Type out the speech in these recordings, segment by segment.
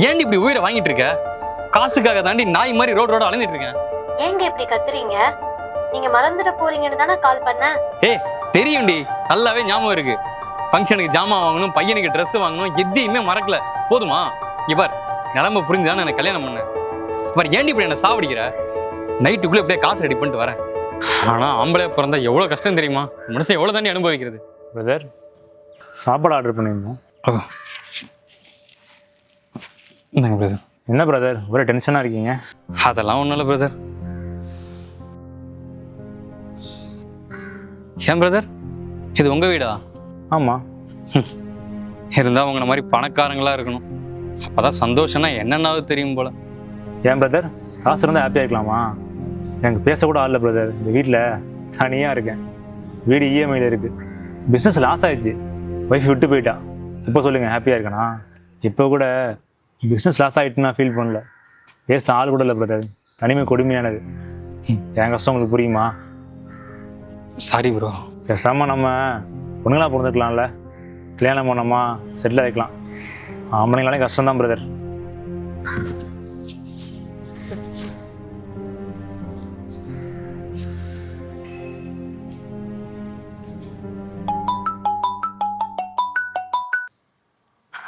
ஏன்டி இப்படி உயிரை வாங்கிட்டு இருக்க? காசுக்காக தாண்டி நாய் மாதிரி ரோடு ரோட அலைஞ்சிட்டு இருக்கேன் ஏங்க இப்படி கத்துறீங்க? நீங்க மறந்துட போறீங்கன்னு தானே கால் பண்ணேன் தெரியும்டி. நல்லாவே ஞாபகம் இருக்கு. ஃபங்க்ஷனுக்கு ஜாமான் வாங்கணும் பையனுக்கு Dress வாங்கணும் எதையுமே மறக்கல. போதுமா? இவர் நிலம்ப புரிஞ்சுதானே எனக்கு கல்யாணம் பண்ணேன் இவர் ஏன்டி இப்படி என்ன சாவடிக்கிற? நைட்டுக்குள்ளே எப்படியே காசு ரெடி பண்ணிட்டு வரேன். ஆனா ஆம்பளை பிறந்தா எவ்வளவு கஷ்டம் தெரியுமா? மனுஷன் எவ்வளவு தாண்டி அனுபவிக்கிறது? பிரதர் சாப்பாடு ஆர்டர் பண்ணியிருந்தோம் இந்தாங்க பிரதர் என்ன பிரதர் ஒரே டென்ஷனாக இருக்கீங்க? அதெல்லாம் ஒன்றும் இல்லை பிரதர் ஏன் பிரதர் இது உங்க வீடா? ஆமாம் இருந்தா உங்களை மாதிரி பணக்காரங்களா இருக்கணும். அப்பதான் சந்தோஷம்னா என்னென்னாவது தெரியும் போல. ஏன் பிரதர் காசு இருந்தால் ஹாப்பியாக இருக்கலாமா? எனக்கு பேசக்கூட ஆள் இல்லை பிரதர் இந்த வீட்டில் தனியாக இருக்கேன். வீடு இஎம்ஐயில் இருக்குது பிஸ்னஸ் லாஸ் ஆயிடுச்சு. ஒய்ஃப் விட்டு போயிட்டா. இப்போ சொல்லுங்கள் ஹாப்பியாக இருக்கனா? இப்போ கூட பிஸ்னஸ் லாஸ் ஆகிட்டு நான் ஃபீல் பண்ணல. பேச ஆள் கூட இல்லை பிரதர் தனிமை கொடுமையானது. என் கஷ்டம் உங்களுக்கு புரியுமா? சாரி ப்ரோ பேசாமல் நம்ம பொண்ணுங்களா பிறந்துக்கலாம்ல கல்யாணம் பண்ணோமா? செட்டில் ஆகிக்கலாம் ஆம்பளைங்களாலே கஷ்டம் தான் பிரதர்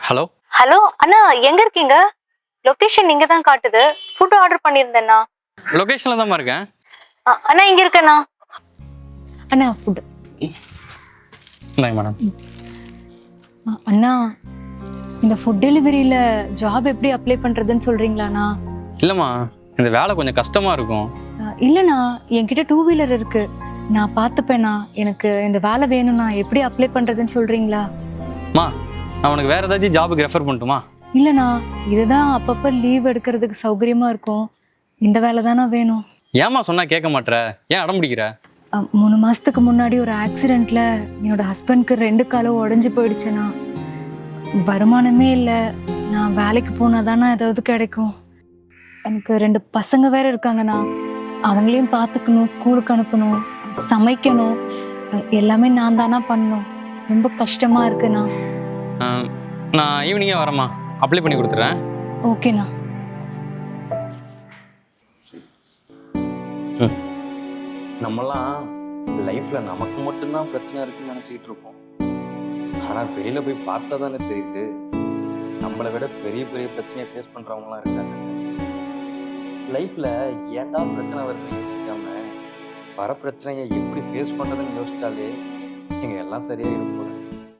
ஹலோ ஹலோ அண்ணா எங்க இருக்கீங்க? லொகேஷன் இங்க தான் காட்டுது. ஃபுட் ஆர்டர் பண்ணியிருந்தேண்ணா. லொகேஷன்ல தான் இருக்கேன். அ, அண்ணா இங்க இருக்கேண்ணா. அண்ணா ஃபுட் இந்தாங்க மேடம் அண்ணா இந்த ஃபுட் டெலிவரியில ஜாப் எப்படி அப்ளை பண்றதுன்னு சொல்றீங்களாண்ணா? இல்லைம்மா இந்த வேலை கொஞ்சம் கஷ்டமா இருக்கும். அஹ் இல்லண்ணா என்கிட்ட டூ வீலர் இருக்கு. நான் பார்த்துப்பேண்ணா எனக்கு இந்த வேலை வேணும்ண்ணா எப்படி அப்ளை பண்றதுன்னு சொல்றீங்களா? மா நான் உனக்கு வேற ஏதாச்சும் ஜாபுக்கு ரெஃபர் பண்ணட்டுமா? இல்லண்ணா இதுதான் அப்பப்போ லீவ் எடுக்கிறதுக்கு சௌகரியமா இருக்கும். இந்த வேலை தானே வேணும். ஏமா சொன்னா கேட்க மாட்ற? ஏன் அடம் பிடிக்கிற? அஹ் மூணு மாசத்துக்கு முன்னாடி ஒரு ஆக்சிடெண்ட்ல என்னோட ஹஸ்பண்ட்க்கு ரெண்டு காலம் உடஞ்சி போயிடுச்சுண்ணா. வருமானமே இல்லை. நான் வேலைக்கு போனாதானே ஏதாவது கிடைக்கும். எனக்கு ரெண்டு பசங்க வேற இருக்காங்கண்ணா. அவங்களையும் பார்த்துக்கணும் ஸ்கூலுக்கு அனுப்பணும் சமைக்கணும். அஹ் எல்லாமே நான் தானா பண்ணணும். ரொம்ப கஷ்டமா இருக்குண்ணா. நான் ஈவினிங்கே வரேம்மா. அப்ளை பண்ணி கொடுத்துட்றேன் ஓகேண்ணா. நம்மலாம் லைஃப்ல நமக்கு மட்டும்தான் பிரச்சனை இருக்குன்னு நினைச்சிட்டு இருப்போம். ஆனா வெளியில போய் பார்த்தா தானே தெரியுது. நம்மளை விட பெரிய பெரிய பிரச்சனையை ஃபேஸ் பண்றவங்கலாம் இருக்காங்க. லைஃப்ல ஏன்டா பிரச்சனை வருதுன்னு யோசிக்காம வர பிரச்சனையை எப்படி ஃபேஸ் பண்றதுன்னு யோசிச்சாலே இங்க எல்லாம் சரியா இருக்கும்